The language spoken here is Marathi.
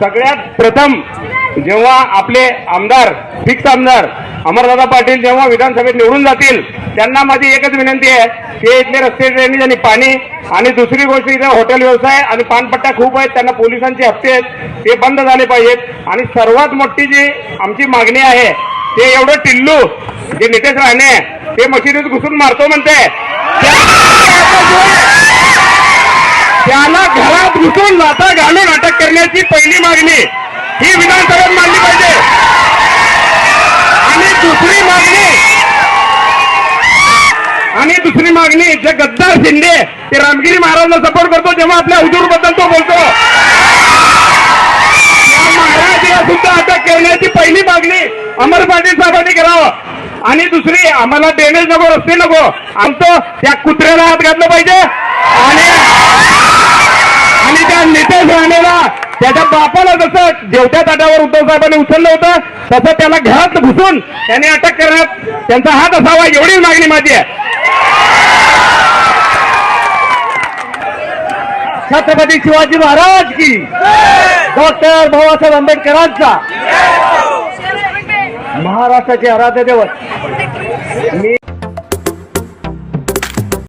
सगळ्यात प्रथम जेव्हा आपले आमदार फिक्स आमदार अमरदादा पाटील जेव्हा विधानसभेत निवडून जातील त्यांना माझी एकच विनंती आहे की इथले रस्ते ड्रेनेज आणि पाणी आणि दुसरी गोष्ट इथे हॉटेल व्यवसाय आणि पानपट्ट्या खूप आहेत त्यांना पोलिसांचे हप्ते आहेत ते बंद झाले पाहिजेत. आणि सर्वात मोठी जी आमची मागणी आहे ते एवढं टिल्लू जे नितेश राणे ते मशिदीत घुसून मारतो म्हणते. त्याला घरात घुसून लाथा घालून अटक करण्याची पहिली मागणी ही विधानसभेत मांडली पाहिजे. आणि दुसरी मागणी आणि दुसरी मागणी जे गद्दार शिंदे ते रामगिरी महाराजांना सपोर्ट करतो जेव्हा आपल्या हुजूरबद्दल तो बोलतो. महाराज सुद्धा अटक करण्याची पहिली मागणी अमर पाटील साहेबांनी करावं. आणि दुसरी आम्हाला ड्रेनेज नको रस्ते नको. आमचं त्या कुत्र्याला हात घातलं पाहिजे. आणि त्याच्या बापाला जसं जेवत्या ताटावर उद्धव साहेबांनी उचललं होतं तसं त्याला घरात घुसून त्याने अटक करण्यात त्यांचा हात असावा एवढीच मागणी माझी आहे. छत्रपती शिवाजी महाराज की. डॉक्टर बाबासाहेब आंबेडकरांचा. महाराष्ट्राचे आराध्य देवत. मी